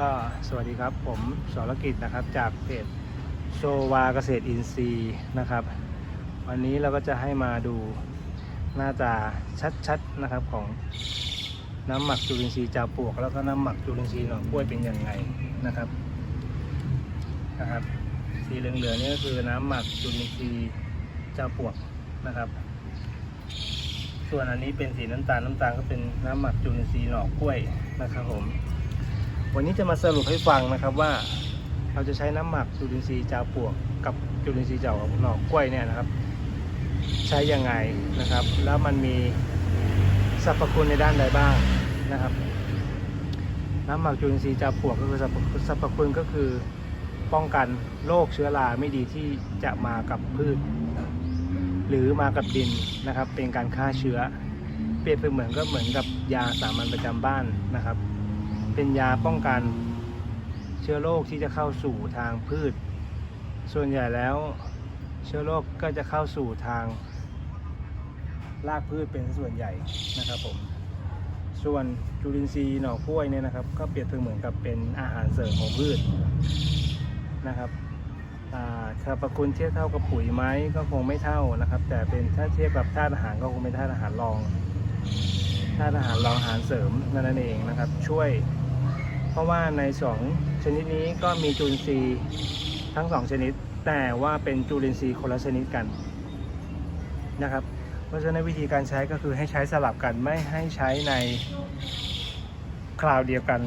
ก็สวัสดีครับผมสรกิจนะครับจากเพจโชวาเกษตรอินทรีย์นะครับ วันนี้เราก็จะให้มาดูหน้าตาชัดๆนะครับของน้ำหมักจุลินทรีย์จาปวก แล้วก็น้ำหมักจุลินทรีย์หน่อกล้วยเป็นยังไงนะครับนะครับ สีเหลืองๆนี่ก็คือน้ำหมักจุลินทรีย์จาปวกนะครับส่วนอันนี้เป็นสีน้ำตาลน้ำตาลก็เป็นน้ำหมักจุลินทรีย์หน่อกล้วยนะครับผม วันนี้จะมาสรุปให้ฟังนะครับว่า เราจะใช้น้ำหมักจุลินทรีย์จาปวกกับจุลินทรีย์เจ้าหนอกกล้วยเนี่ยนะครับ ใช้ยังไงนะครับ แล้วมันมีสรรพคุณในด้านใดบ้างนะครับ น้ำหมักจุลินทรีย์จาปวกก็คือสรรพสรรพคุณก็คือป้องกันโรคเชื้อราไม่ดีที่จะมากับพืช หรือมากับดินนะครับ เป็นการฆ่าเชื้อ เปรียบเสมือนก็เหมือนกับยาสามัญประจำบ้านนะครับ เป็นยาป้องกันเชื้อโรคที่จะเข้าสู่ทางพืช ส่วนใหญ่แล้วเชื้อโรคก็จะเข้าสู่ทางรากพืชเป็นส่วนใหญ่นะครับผม ส่วนจุลินทรีย์หน่อกล้วยเนี่ยนะครับ ก็เปรียบเสมือนกับเป็นอาหารเสริมของพืชนะครับอ่าสรรพคุณเทียบเท่ากับปุ๋ยไหมก็คงไม่เท่านะครับ แต่เป็นถ้าเทียบกับธาตุอาหารก็คงเป็นธาตุอาหารรองธาตุอาหารรองอาหารเสริมนั่นเองนะครับ ช่วย เพราะว่าในสองชนิดนี้ก็มีจุลินทรีย์ทั้งสองชนิด แต่ว่าเป็นจุลินทรีย์คนละชนิดกันนะครับ เพราะฉะนั้นวิธีการใช้ก็คือให้ใช้สลับกันไม่ให้ใช้ในคราวเดียวกัน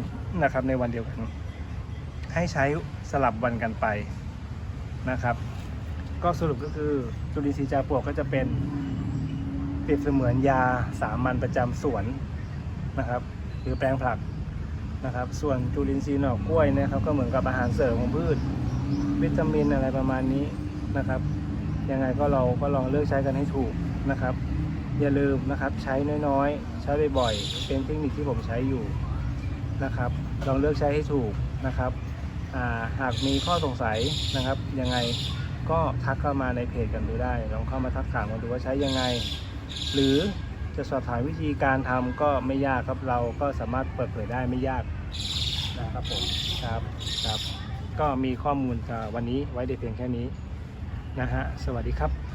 นะครับในวันเดียวกัน ให้ใช้สลับวันกันไปนะครับ ก็สรุปก็คือจุลินทรีย์จาปวกก็จะเป็นเปรียบเสมือนยาสามัญประจำสวนนะครับ หรือแปลงผัก นะครับ ส่วนจุลินทรีย์หน่อกล้วยนะครับก็เหมือนกับอาหารเสริมของพืช วิตามินอะไรประมาณนี้นะครับยังไงก็เราก็ลองเลือกใช้กันให้ถูกนะครับ อย่าลืมนะครับใช้น้อยๆ ใช้บ่อยๆเป็นเทคนิคที่ผมใช้อยู่นะครับ ลองเลือกใช้ให้ถูกนะครับาหากมีข้อสงสัยนะครับยังไงก็ทักเข้ามาในเพจกันดูได้ ลองเข้ามาทักถามกันดูว่าใช้ยังไง หรือ จะสอบถามวิธีการทำก็ไม่ยากครับเราก็สามารถเปิดเผยได้ไม่ยากนะครับผมครับครับ ก็มีข้อมูลวันนี้ไว้ได้เพียงแค่นี้นะฮะสวัสดีครับ